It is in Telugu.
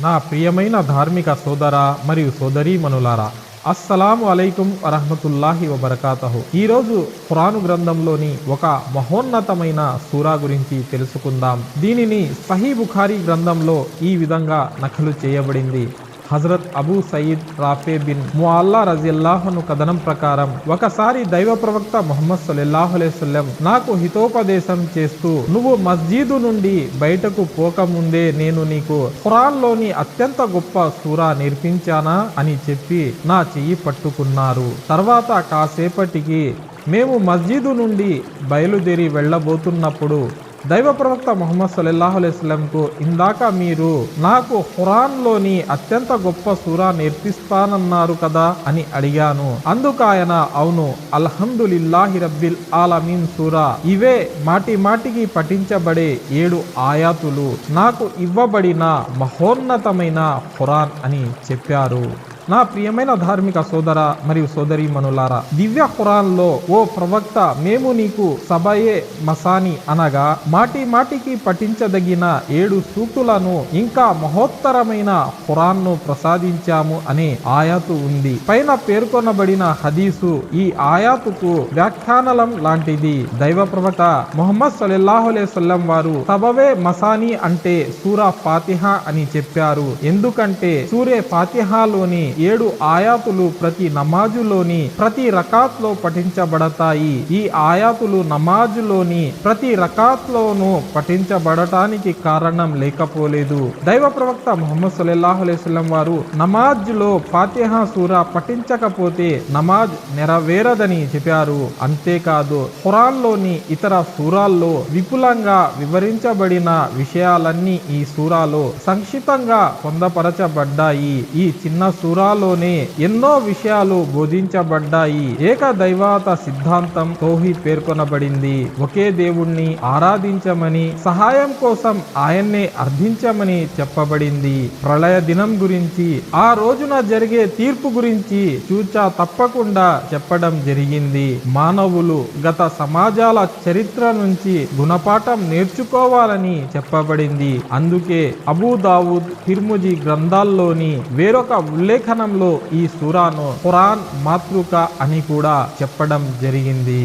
నా ప్రియమైన ధార్మిక సోదర మరియు సోదరీమణులారా అస్సలాము అలైకుం వరహమతుల్లాహి వబర్కాతహు. ఈరోజు ఖురాను గ్రంథంలోని ఒక మహోన్నతమైన సూరా గురించి తెలుసుకుందాం. దీనిని సహీ బుఖారీ గ్రంథంలో ఈ విధంగా నకలు చేయబడింది. Hazrat Abu Saeed Rafi bin Mualla రజిల్లాహను కథనం ప్రకారం ఒకసారి దైవ ప్రవక్త మొహమ్మద్ సల్లల్లాహు నాకు హితోపదేశం చేస్తూ నువ్వు మస్జీదు నుండి బయటకు పోకముందే నేను నీకు ఖురాన్లోని అత్యంత గొప్ప సూరా నేర్పించానా అని చెప్పి నా చెయ్యి పట్టుకున్నారు. తర్వాత కాసేపటికి మేము మస్జీదు నుండి బయలుదేరి వెళ్ళబోతున్నప్పుడు దైవ ప్రవక్త ముహమ్మద్ సల్లల్లాహు ఇందాక మీరు నాకు ఖురాన్లోని అత్యంత గొప్ప సూరా నేర్పిస్తానన్నారు కదా అని అడిగాను. అందుకు ఆయన అవును అల్హమ్దులిల్లాహి రబ్బిల్ ఆలమీన్ సూరా. ఇవే మాటి మాటికి పఠించబడే ఏడు ఆయాతులు. నాకు ఇవ్వబడిన మహోన్నతమైన ఖురాన్ అని చెప్పారు. నా ప్రియమైన ధార్మిక సోదర మరియు సోదరి మనులారా దివ్య ఖురాన్లో ఓ ప్రవక్త మేము నీకు సబయే మసాని అనగా మాటి మాటికి పఠించదగిన ఏడు సూక్తులను ఇంకా మహోత్తరమైన ఖురాన్ను ప్రసాదించాము అనే ఆయాతు ఉంది. పైన పేర్కొనబడిన హదీసు ఈ ఆయాతుకు వ్యాఖ్యానలం లాంటిది. దైవ ప్రవక్త మొహమ్మద్ సల్లల్లాహు అలైహి వారు సబవే మసాని అంటే సూరా ఫాతిహ అని చెప్పారు. ఎందుకంటే సూరే ఫాతిహాలోని ఏడు ఆయాతులు ప్రతి నమాజులోని ప్రతి రకాత్లో పఠించబడతాయి. ఈ ఆయాతులు నమాజులోని ప్రతి రకాత్లోనూ పఠించబడటానికి కారణం లేకపోలేదు. దైవ ప్రవక్త ముహమ్మద్ సల్లల్లాహు అలైహి వారు నమాజ్లో ఫాతిహా సూరా పఠించకపోతే నమాజ్ నెరవేరదని చెప్పారు. అంతేకాదు ఖురాన్లోని ఇతర సూరాల్లో విపులంగా వివరించబడిన విషయాలన్నీ ఈ సూరాలో సంక్షిప్తంగా పొందపరచబడ్డాయి. ఈ చిన్న సూరా సూరాలోనే ఎన్నో విషయాలు బోధించబడ్డాయి. ఏక దైవాత సిద్ధాంతం తోహి పేర్కొనబడింది. ఒకే దేవుణ్ణి ఆరాధించమని సహాయం కోసం ఆయన్నే అర్థించమని చెప్పబడింది. ప్రళయ దినం గురించి ఆ రోజున జరిగే తీర్పు గురించి చూచా తప్పకుండా చెప్పడం జరిగింది. మానవులు గత సమాజాల చరిత్ర నుంచి గుణపాఠం నేర్చుకోవాలని చెప్పబడింది. అందుకే అబూ దావుద్ తిర్ముజి గ్రంథాల్లోని వేరొక ఉల్లేఖ లేఖనంలో ఈ సూరాను ఖురాన్ మాతృక అని కూడా చెప్పడం జరిగింది.